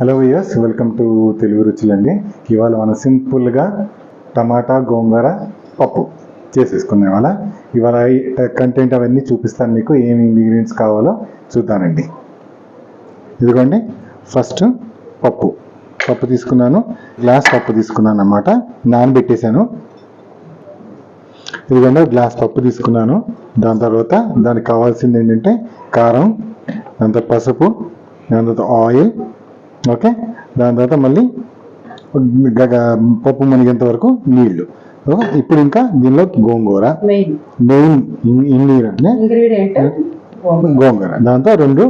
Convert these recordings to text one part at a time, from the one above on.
Hello viewers welcome to Telugu రుచులండి ఇవాళ మనం సింపుల్గా టమాటా గోంగూర పప్పు చేసేసుకున్నాం ఇవాళ ఇవాళ కంటెంట్ అవన్నీ చూపిస్తాను మీకు ఏమి ఇంగ్రీడియంట్స్ కావాలో చూద్దానండి ఇదిగోండి ఫస్ట్ పప్పు. పప్పు తీసుకున్నాను గ్లాస్ పప్పు తీసుకున్నాను అన్నమాట. నానబెట్టేశాను. ఇదిగోండి గ్లాస్ పప్పు తీసుకున్నాను. దాని తర్వాత దానికి కావాల్సింది ఏంటంటే కారం దాని పసుపు దాని తర్వాత ఆయిల్ ఓకే? దాని తర్వాత మళ్ళీ పప్పు మునిగేంత వరకు నీళ్ళు. ఇప్పుడు ఇంకా దీనిలో గోంగూర. మెయిన్ ఇంగ్రీడియంట్ గోంగూర. దాంతో రెండు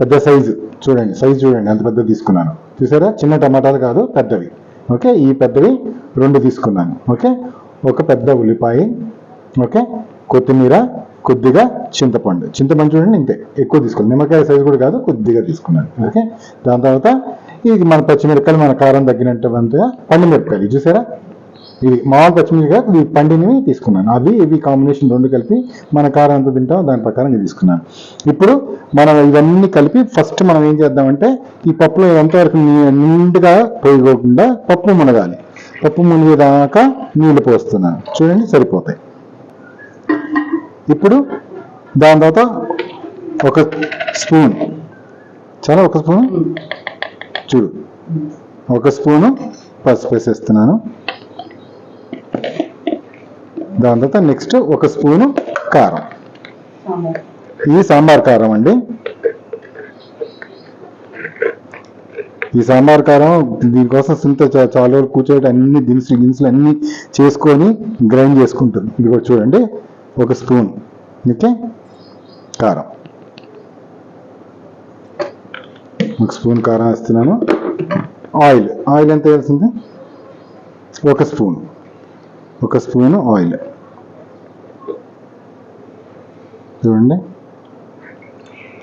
పెద్ద సైజు. చూడండి సైజు చూడండి ఎంత పెద్ద తీసుకున్నాను. చూసారా? చిన్న టమాటాలు కాదు పెద్దవి. ఓకే? ఈ పెద్దవి రెండు తీసుకున్నాను. ఓకే? ఒక పెద్ద ఉల్లిపాయ. ఓకే? కొత్తిమీర. కొద్దిగా చింతపండు. చింతపండు చూడండి ఇంతే. ఎక్కువ తీసుకున్నాను నిమ్మకాయ సైజు కూడా కాదు కొద్దిగా తీసుకున్నాను. ఓకే? దాని తర్వాత ఇది మన పచ్చిమిరపకాయలు మన కారం తగ్గినట్టుగా పండు మిరపకాయలు చూసారా? ఇది మామూలు పచ్చిమిరపకాయ ఇది పండినవి తీసుకున్నాను. అవి ఇవి కాంబినేషన్ రెండు కలిపి మన కారం ఎంత తింటామో దాని ప్రకారం ఇది తీసుకున్నాను. ఇప్పుడు మనం ఇవన్నీ కలిపి ఫస్ట్ మనం ఏం చేద్దామంటే ఈ పప్పులో ఎంతవరకు నిండుగా పోయిపోకుండా పప్పు మునగాలి. పప్పు మునిగేదాకా నీళ్ళు పోస్తున్నాను. చూడండి సరిపోతాయి. ఇప్పుడు దాని తర్వాత ఒక స్పూన్. చాలా ఒక స్పూన్? చూడు. ఒక స్పూను పసుపు వేసేస్తున్నాను. దాని తర్వాత నెక్స్ట్ ఒక స్పూను కారం. ఇది సాంబార్ కారం అండి. ఈ సాంబార్ కారం దీనికోసం సింత చాలా వరకు కూర్చోబెట్టి అన్ని దినుసులు దినుసులు అన్ని చేసుకొని గ్రైండ్ చేసుకుంటుంది. ఇది చూడండి. ఒక స్పూన్. ఓకే? కారం. ఒక స్పూన్ కారం వేస్తున్నాను. ఆయిల్. ఆయిల్ ఎంత వేయాల్సింది? ఒక స్పూన్. ఒక స్పూన్ ఆయిల్. చూడండి.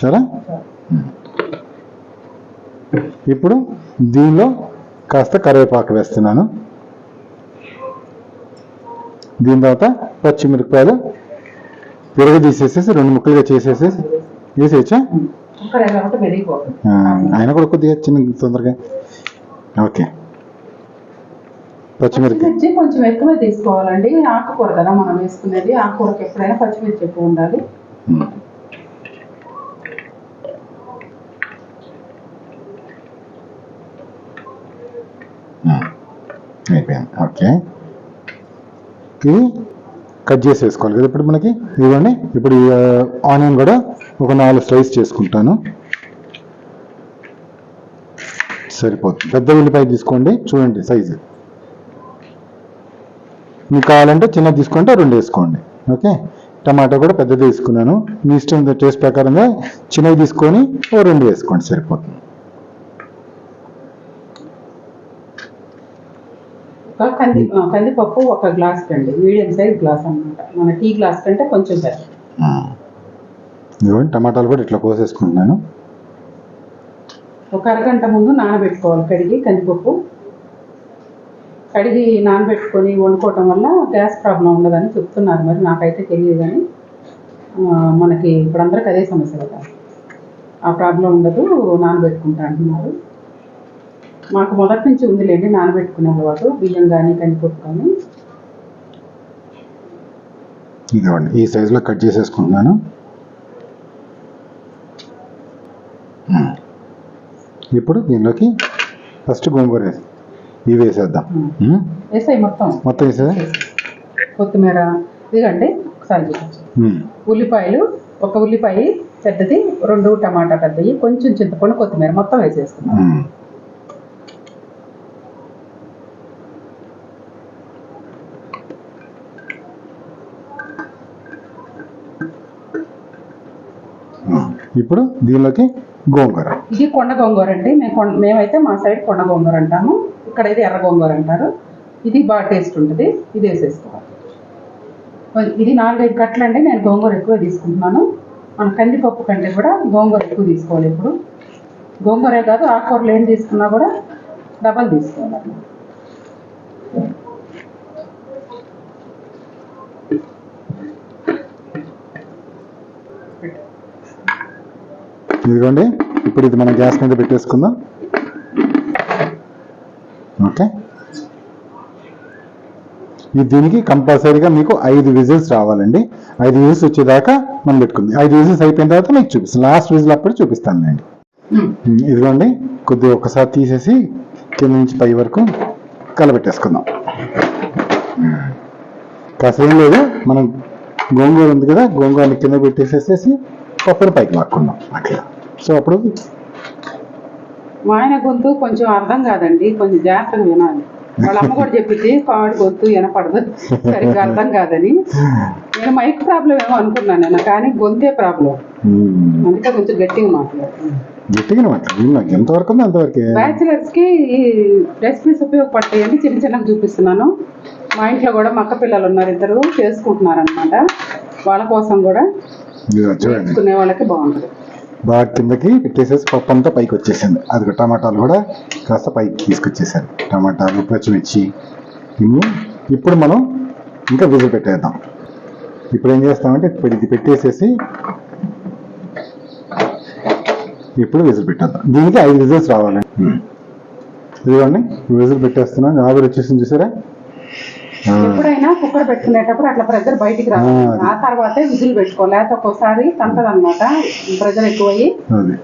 సరే ఇప్పుడు దీనిలో కాస్త కరివేపాకు వేస్తున్నాను. దీని తర్వాత పచ్చిమిరపకాయలు విరగ తీసేసేసి రెండు ముక్కలుగా చేసేసేసి వేసేయచ్చా ఆయన కూడా కొద్దిగా చిన్న తొందరగా. ఓకే. పచ్చిమిర్చి కొంచెం ఎక్కువే తీసుకోవాలండి. ఆకుకూర కదా మనం వేసుకునేది. ఆకుకూరకి ఎప్పుడైనా పచ్చిమిర్చి ఎక్కువ ఉండాలి. అయిపోయింది. ఓకే. ఇది కట్ చేసి వేసుకోవాలి కదా ఇప్పుడు మనకి? ఇదిగోండి. ఇప్పుడు ఆనియన్ కూడా ఒక నాలుగు స్లైస్ చేసుకుంటాను. సరిపోతుంది. పెద్ద ఉల్లిపాయ తీసుకోండి. చూడండి సైజు. మీకు కావాలంటే చిన్నది తీసుకుంటే రెండు వేసుకోండి. ఓకే? టమాటా కూడా పెద్దది తీసుకున్నాను. మీ ఇష్టం టేస్ట్ ప్రకారంగా చిన్నవి తీసుకొని ఓ రెండు వేసుకోండి. సరిపోతుంది. కంది కందిపప్పు ఒక గ్లాస్ కండి. మీడియం సైజ్ గ్లాస్ అన్నమాట. మన టీ గ్లాస్ కంటే కొంచెం పెద్ద ఇదిగోండి టమాటాలు కూడా ఇట్లా కోసేసుకుంటున్నాను. ఒక అరగంట ముందు నానబెట్టుకోవాలి కడిగి కందిపప్పు. కడిగి నానబెట్టుకొని వండుకోవటం వల్ల గ్యాస్ ప్రాబ్లం ఉండదని చెప్తున్నారు మరి. నాకైతే తెలియదు కానీ మనకి ఇప్పుడు అందరికి అదే సమస్య కదా. ఆ ప్రాబ్లం ఉండదు నానబెట్టుకుంటా అంటున్నారు. మాకు మొదటి నుంచి ఉందిలేండి నానబెట్టుకునే అలవాటు. బియ్యం కానీ కందిపప్పు కానీ ఇదిగోండి. ఈ సైజులో కట్ చేసేసుకుంటున్నాను. ఇప్పుడు దీనిలోకి ఫస్ట్ గోంగూర వేసి ఇవి వేసేద్దాం. వేసాయి మొత్తం. మొత్తం వేసేదా కొత్తిమీర. ఇదిగండి ఒకసారి. ఉల్లిపాయలు ఒక ఉల్లిపాయ పెద్దది రెండు టమాటా పెద్దవి కొంచెం చింతపండు కొత్తిమీర మొత్తం వేసేస్తున్నాం ఇప్పుడు దీనిలోకి గోంగూర. ఇది కొండ గోంగూర అండి. మేము కొండ మేమైతే మా సైడ్ కొండ గోంగూర అంటాము. ఇక్కడ ఇది ఎర్ర గోంగూర అంటారు. ఇది బాగా టేస్ట్ ఉంటుంది. ఇది వేసేసుకోవాలి. ఇది నాలుగైదు కట్టలు అండి. నేను గోంగూర ఎక్కువ తీసుకుంటున్నాను. మన కందిపప్పు కంటే కూడా గోంగూర ఎక్కువ తీసుకోవాలి ఇప్పుడు. గోంగూరే కాదు ఆకుకూరలు ఏం తీసుకున్నా కూడా డబల్ తీసుకోవాలి. ఇదిగోండి ఇప్పుడు ఇది మనం గ్యాస్ మీద పెట్టేసుకుందాం. ఓకే. ఈ దీనికి కంపల్సరీగా మీకు ఐదు విజిల్స్ రావాలండి. ఐదు విజిల్స్ వచ్చేదాకా మనం పెట్టుకుంది. ఐదు విజిల్స్ అయిపోయిన తర్వాత మీకు చూపిస్తాను లాస్ట్ విజిల్ అప్పుడు చూపిస్తానులేండి. ఉమ్, ఇదిగోండి కొద్దిగా ఒకసారి తీసేసి కింద నుంచి పై వరకు కలబెట్టేసుకుందాం. కాస్త ఏం లేదు మనం గోంగూర ఉంది కదా గోంగూరని కింద పెట్టేసేసేసి పప్పుని పైకి లాక్కుందాం అట్లా. సో అప్పుడు మా ఆయన గొంతు కొంచెం అర్థం కాదండి కొంచెం జాగ్రత్తగా వినాలి. వాళ్ళ అమ్మ కూడా చెప్పింది పాడు గొంతు వినపడదు సరిగ్గా అర్థం కాదని. నేను మైక్ ప్రాబ్లం ఏమో అనుకున్నాను నేను కానీ గొంతే ప్రాబ్లం. అందుకే కొంచెం గట్టిగా మాట్లాడుతున్నాను గట్టిగా మాట్లాడు ఎంతవరకు అంతవరకే. బ్యాచిలర్స్కి ఈ రెసిపీస్ ఉపయోగపడతాయండి చిన్న చిన్నగా చూపిస్తున్నాను. మా ఇంట్లో కూడా మక్క పిల్లలు ఉన్నారు ఇద్దరు చేసుకుంటున్నారు అనమాట వాళ్ళ కోసం కూడా. చూడండి. నేర్చుకునే వాళ్ళకి బాగుంటుంది. బాగా కిందకి పెట్టేసేసి పప్పు అంతా పైకి వచ్చేసింది. అది టమాటాలు కూడా కాస్త పైకి తీసుకొచ్చేసాను టమాటాలు పచ్చిమిర్చి ఇన్ని. ఇప్పుడు మనం ఇంకా విజిల్ పెట్టేద్దాం. ఇప్పుడు ఏం చేస్తామంటే ఇప్పుడు ఇది పెట్టేసేసి ఇప్పుడు విజిల్ పెట్టేద్దాం. దీనికి ఐదు విజిల్స్ రావాలండి ఉమ్. ఇదిగోండి విజిల్ పెట్టేస్తున్నాను ఆవిరి వచ్చేసింది చూసారా? ఎప్పుడైనా కుక్కర్ పెట్టుకునేటప్పుడు అట్లా ప్రెజర్ బయటికి రావాలి ఆ. తర్వాతే విజిల్ పెట్టుకోవాలి. లేకపోతే ఒక్కోసారి తంతదన్నమాట ప్రెజర్ ఎక్కువయ్యి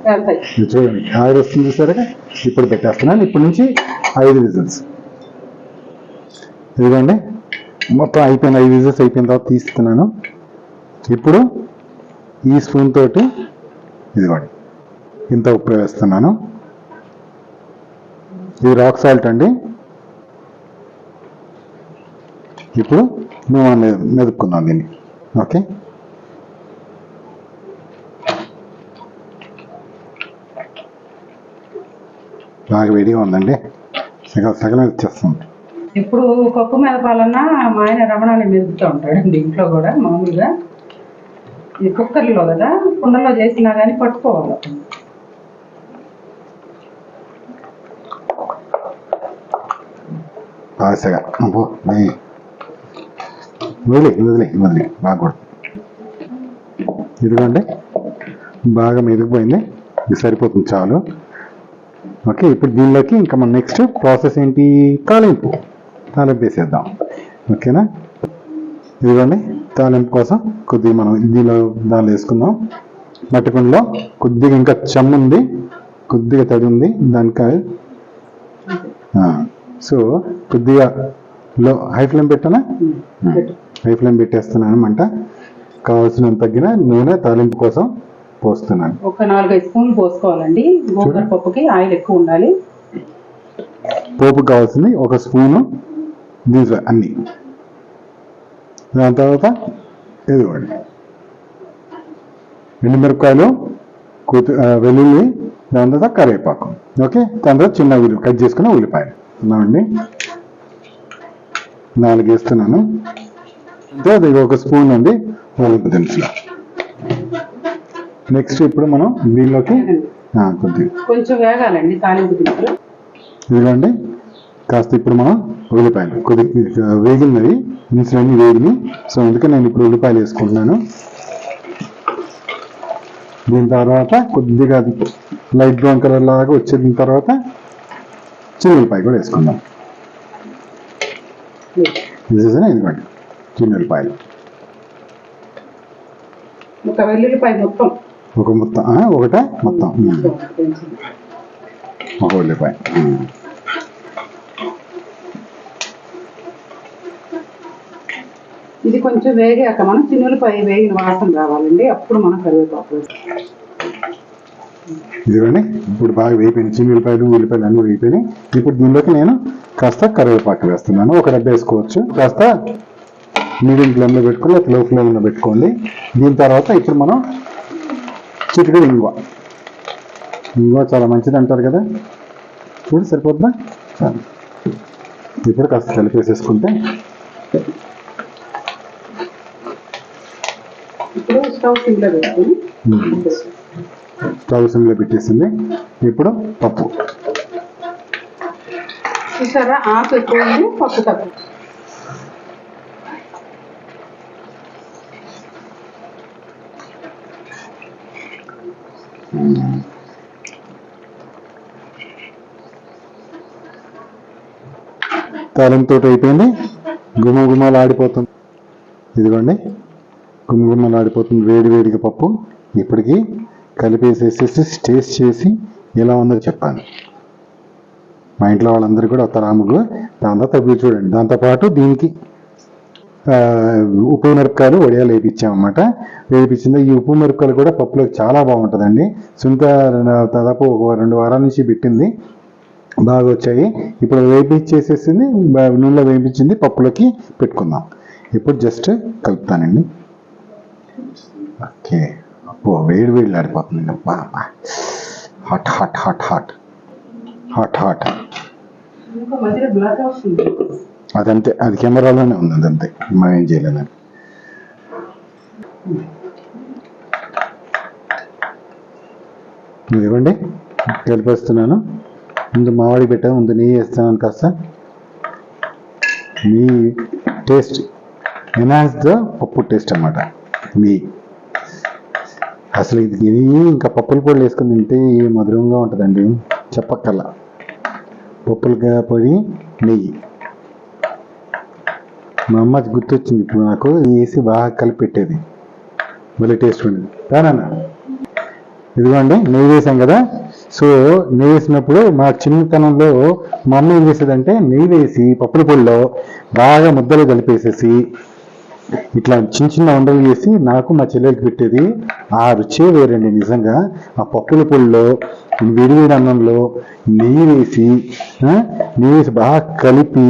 వెళ్తాయి. చూడండి. వస్తుంది చూసారా ఇప్పుడు పెట్టేస్తున్నాను. ఇప్పటి నుంచి ఐదు విజిల్స్. ఇదిగోండి. మొత్తం అయిపోయిన ఐదు విజిల్స్ అయిపోయిన తర్వాత తీస్తున్నాను. ఇప్పుడు ఈ స్పూన్ తోటి ఇదిగోండి. ఇంత ఉప్పు వేస్తున్నాను. ఇది రాక్ సాల్ట్ అండి. ఇప్పుడు మేము మె- మెదుపుకుందాం దీన్ని. ఓకే? బాగా వేడిగా ఉందండి. సగం సగం వచ్చేస్తుంది. ఇప్పుడు పప్పు మెదపాలన్నా మా ఆయన రమణాన్ని మెదుపుతూ ఉంటాడండి ఇంట్లో కూడా మామూలుగా. ఇది కుక్కర్లో కదా కుండలో చేసినా కానీ పట్టుకోవాలి అబ్బో నెయ్యి వదిలే వదిలే వదిలే బాగా కొడు ఇదిగోండి బాగా మెదిగిపోయింది. ఇది సరిపోతుంది చాలు. ఓకే ఇప్పుడు దీనిలోకి ఇంకా మన నెక్స్ట్ ప్రాసెస్ ఏంటి? తాలింపు. తాలింపు వేసేద్దాం. ఓకేనా? ఇదిగోండి తాలింపు కోసం కొద్దిగా మనం దీనిలో దానిలో వేసుకుందాం. మట్టి కొద్దిగా ఇంకా చెమ్ముంది కొద్దిగా తడి ఉంది దానికి సో కొద్దిగా లో హై ఫ్లేమ్ పెట్టానా? హై ఫ్లేమ్ పెట్టేస్తున్నాను మంట. కావాల్సినంత తగ్గిన నూనె తాలింపు కోసం పోస్తున్నాను. ఒక నాలుగైదు స్పూన్లు పోసుకోవాలండి. గోంగూర పప్పుకి ఆయిల్ ఎక్కువ ఉండాలి. పోపు కావాల్సింది ఒక స్పూను దీంట్లో అన్ని. దాని తర్వాత ఇదిగోండి. ఎండుమిరపకాయలు కొత్తి ఆ, వెల్లుల్లి దాని తర్వాత కరివేపాకు. ఓకే? దాని తర్వాత చిన్న ఉల్లి కట్ చేసుకున్న ఉల్లిపాయలు. ఉన్నామండి నాలుగు వేస్తున్నాను అంటే అది ఒక స్పూన్ అండి. వాళ్ళకి దినుసులు నెక్స్ట్ ఇప్పుడు మనం దీనిలోకి ఆ, కొద్దిగా. కొంచెం వేగాలండి తాలింపు దినుసులు. ఇదిగోండి. కాస్త ఇప్పుడు మనం ఉల్లిపాయలు కొద్దిగా వేగినవి దినుసులన్నీ వేగినాయి సో అందుకే నేను ఇప్పుడు ఉల్లిపాయలు వేసుకుంటున్నాను. దీని తర్వాత కొద్దిగా లైట్ బ్రౌన్ కలర్ లాగా వచ్చిన తర్వాత చిన్న ఉల్లిపాయ కూడా వేసుకుందాం. ఇదిగోండి చిన్న ఉల్లిపాయలు ఒక వెల్లుల్లిపాయ మొత్తం. ఒక మొత్తం ఒకటే? మొత్తం. ఒక ఉల్లిపాయ. ఇది కొంచెం వేగాక మనం చిన్నులపాయ వేగిన వాసన రావాలండి అప్పుడు మనం కరివేపాకు వేస్తాం. ఇదిగోండి ఇప్పుడు బాగా వేయిపోయినాయి చిన్న ఉల్లిపాయలు ఉల్లిపాయలు అన్నీ వేయిపోయినాయి ఇప్పుడు దీనిలోకి నేను కాస్త కరివేపాకు వేస్తున్నాను. ఒక డబ్బా వేసుకోవచ్చు. కాస్త మీడియం ఫ్లేమ్లో పెట్టుకొని లేకపోతే లో ఫ్లేమ్లో పెట్టుకోండి. దీని తర్వాత ఇప్పుడు మనం చిటికెడు ఇంగువ. ఇంగువ చాలా మంచిది అంటారు కదా. చూడు సరిపోతుందా? చాలు. ఇప్పుడు కాస్త కలిపేసేసుకుంటే. స్టవ్ సిమ్లో స్టవ్ పెట్టేసింది. ఇప్పుడు పప్పు. చూసారా? ఆకు ఎక్కువ ఉంది పప్పు తక్కువ. తాలింపుతో అయిపోయింది. గుమగుమలు ఆడిపోతుంది. ఇదిగోండి. గుమగుమలు ఆడిపోతుంది. వేడి వేడిగా పప్పు ఇప్పటికీ కలిపేసేసేసి టేస్ట్ చేసి ఎలా ఉందో చెప్పాను మా ఇంట్లో వాళ్ళందరూ కూడా ఒక రాములు దాంతో తగ్గి చూడండి. దాంతోపాటు దీనికి ఉప్పు మిరపకాయలు వడియాలు వేయించామన్నమాట వేయించింది ఈ ఉప్పు మిరపకాయలు కూడా పప్పులోకి చాలా బాగుంటుందండి. సుంత దాదాపు ఒక రెండు వారాల నుంచి పెట్టింది. బాగా వచ్చాయి. ఇప్పుడు వేయించేసేసింది నూనెలో వేయించింది పప్పులోకి పెట్టుకుందాం. ఇప్పుడు జస్ట్ కలుపుతానండి. ఓకే. ఓ వేడి వేడి ఆడిపోతుందండి hot hot hot hot. Hot hot. అదంతే అది కెమెరాలోనే ఉంది అదంతే మనం ఏం చేయలేదు ఇదిగోండి కలిపేస్తున్నాను. ముందు మామిడి పెట్టాను ముందు నెయ్యి వేస్తున్నాను కాస్త. నెయ్యి టేస్ట్ ఎనాన్స్ ద పప్పు టేస్ట్ అనమాట నెయ్యి అసలు ఇది నెయ్యి ఇంకా పప్పుల పొడి వేసుకుని తింటే మధురంగా ఉంటుందండి చెప్పక్కల పప్పులుగా పొడి నెయ్యి. మా అమ్మ గుర్తొచ్చింది. ఇప్పుడు నాకు వేసి బాగా కలిపెట్టేది. మళ్ళీ టేస్ట్ ఉండేది. రానన్న ఇదిగోండి నెయ్యి వేసాం కదా. సో నెయ్యి వేసినప్పుడు మా చిన్నతనంలో మా అమ్మ ఏం చేసేదంటే నెయ్యి వేసి పప్పుల పొడిలో బాగా ముద్దలు కలిపేసేసి ఇట్లా చిన్న చిన్న వంటలు చేసి నాకు మా చెల్లెలకి పెట్టేది. ఆ రుచే వేరండి నిజంగా. ఆ పప్పుల పొడిలో విడివిడి అన్నంలో నెయ్యి వేసి నెయ్యి వేసి బాగా కలిపి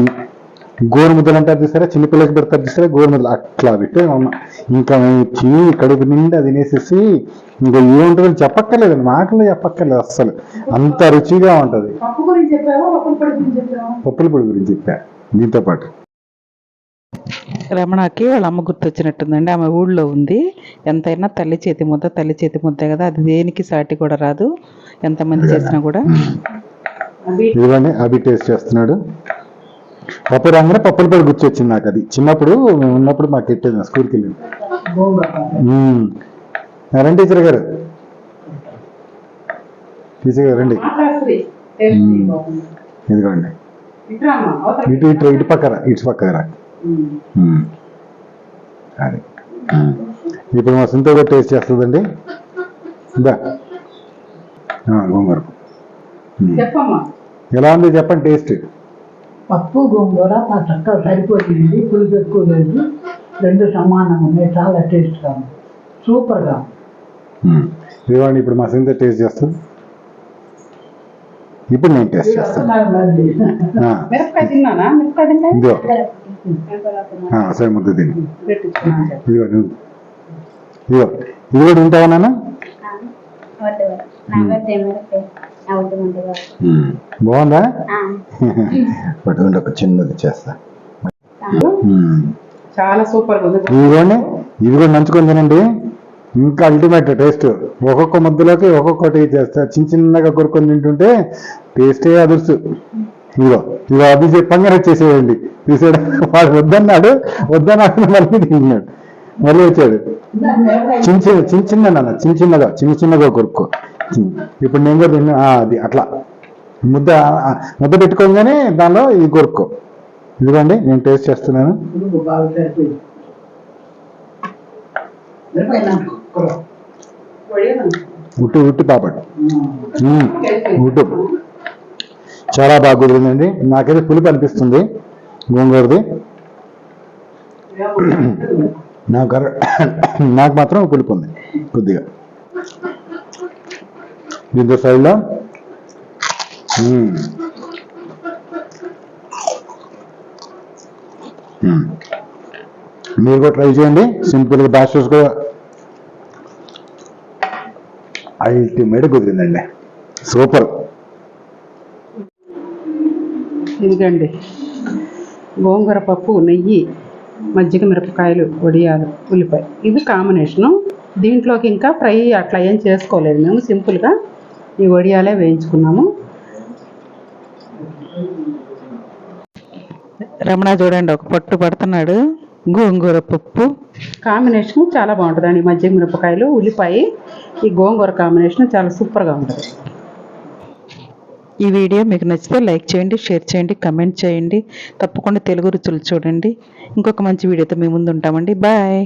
గోరు ముద్దలు అంటారు చూసారా చిన్నపిల్లలకి పెడతారు చూసారా గోరు ముద్దలు అట్లా పెట్టే అమ్మ. ఇంకా తిని కడుపు నిండా తినేసేసి ఇంకా ఏముంటుందో చెప్పక్కర్లేదండి మాటలు చెప్పక్కర్లేదు అస్సలు. అంత రుచిగా ఉంటది. పప్పు గురించి చెప్పావా? పప్పుల పొడి గురించి చెప్పావా? పప్పుల పొడి గురించి చెప్పా. దీంతో పాటు. రమణకి వాళ్ళ అమ్మ గుర్తొచ్చినట్టుందండి. ఆమె ఊళ్ళో ఉంది. ఎంతైనా తల్లి చేతి ముద్ద తల్లి చేతి ముద్దే కదా. అది దేనికి సాటి కూడా రాదు. ఎంతమంది చేసినా కూడా. అవి ఇదిగోండి అభి టేస్ట్ చేస్తున్నాడు. పప్పు రాగానే పప్పుల పొడి గుర్తొచ్చింది నాకు అది. చిన్నప్పుడు మేము ఉన్నప్పుడు మాకు ఎట్టేది స్కూల్కి వెళ్ళింది. రండి టీచర్ గారు. టీచర్ గారు రండి. ఇదిగోండి. ఇటు ఇటు ఇటు పక్కన ఇటు పక్కన. మ్మ్. అది. ఇప్పుడు మా సొంత కూడా టేస్ట్ చేస్తుందండి. ఇందా. గోంగూర. ఎలా ఉంది చెప్పండి టేస్ట్? పప్పు గోంగూర మా చక్కగా సరిపోయింది పులుపు ఎక్కువ లేదు. రెండు సమానంగా ఉన్నాయి. చాలా టేస్ట్గా ఉంది సూపర్గా. ఇదిగోండి ఇప్పుడు మా సొంత టేస్ట్ చేస్తుంది ఇప్పుడు నేను టేస్ట్ చేస్తాను. ఇదిగో. సరే ముద్ద తిని. ఇదిగో ఇదిగో. ఇది కూడా ఉంటావా నాన్న? బాగుందా? పట్టుకుంటే ఒక చిన్నది చేస్తా. చాలా. సూపర్ ఇదిగోండి ఇది కూడా నంచుకొని తినండి. ఇంకా అల్టిమేట్ టేస్ట్ ఒక్కొక్క ముద్దలోకి ఒక్కొక్కటి చేస్తా. చిన్న చిన్నగా కొరుకొని తింటుంటే టేస్టే అదుర్సు. ఇదిగో ఇదిగో అది చెప్పంగానే వచ్చేసేయండి. తీసాడు. వాడు వద్దన్నాడు. వద్దన్నాడు మళ్ళీ తిన్నాడు. మళ్ళీ వచ్చాడు. చిన్న చిన్న చిన్న చిన్న నాన్న చిన్న చిన్నగా చిన్న చిన్నగా కొరుక్కో. ఇప్పుడు నేను కూడా తిన్నా అది అట్లా. ముద్ద ముద్ద పెట్టుకోగానే దానిలో ఇది కొరుక్కో ఇదిగోండి నేను టేస్ట్ చేస్తున్నాను. ఉట్టు ఉట్టి పాపడు. ఉట్టు. చాలా బాగా కుదిరిందండి. నాకైతే పులుపు అనిపిస్తుంది గోంగూరది. నాకు నాకు మాత్రం పులుపు ఉంది కొద్దిగా. దీంతో సైడ్లో మీరు కూడా ట్రై చేయండి. సింపుల్గా బ్యాచలర్స్ కూడా అల్టిమేట్ కుదిరిందండి. సూపర్. ఇదిగండి. గోంగూర పప్పు నెయ్యి మజ్జిగ మిరపకాయలు వడియాలు ఉల్లిపాయ. ఇది కాంబినేషను దీంట్లోకి ఇంకా ఫ్రై అట్లా ఏం చేసుకోలేదు. మేము సింపుల్గా ఈ వడియాలే వేయించుకున్నాము. రమణ చూడండి ఒక పట్టు పడుతున్నాడు. గోంగూర పప్పు. కాంబినేషన్ చాలా బాగుంటుందండి ఈ మజ్జిగ మిరపకాయలు ఉల్లిపాయ. ఈ గోంగూర కాంబినేషన్ చాలా సూపర్గా ఉంటుంది. ఈ వీడియో మీకు నచ్చితే లైక్ చేయండి షేర్ చేయండి కమెంట్ చేయండి. తప్పకుండా తెలుగు రుచులు చూడండి. ఇంకొక మంచి వీడియోతో మీ ముందు ఉంటామండి. బాయ్.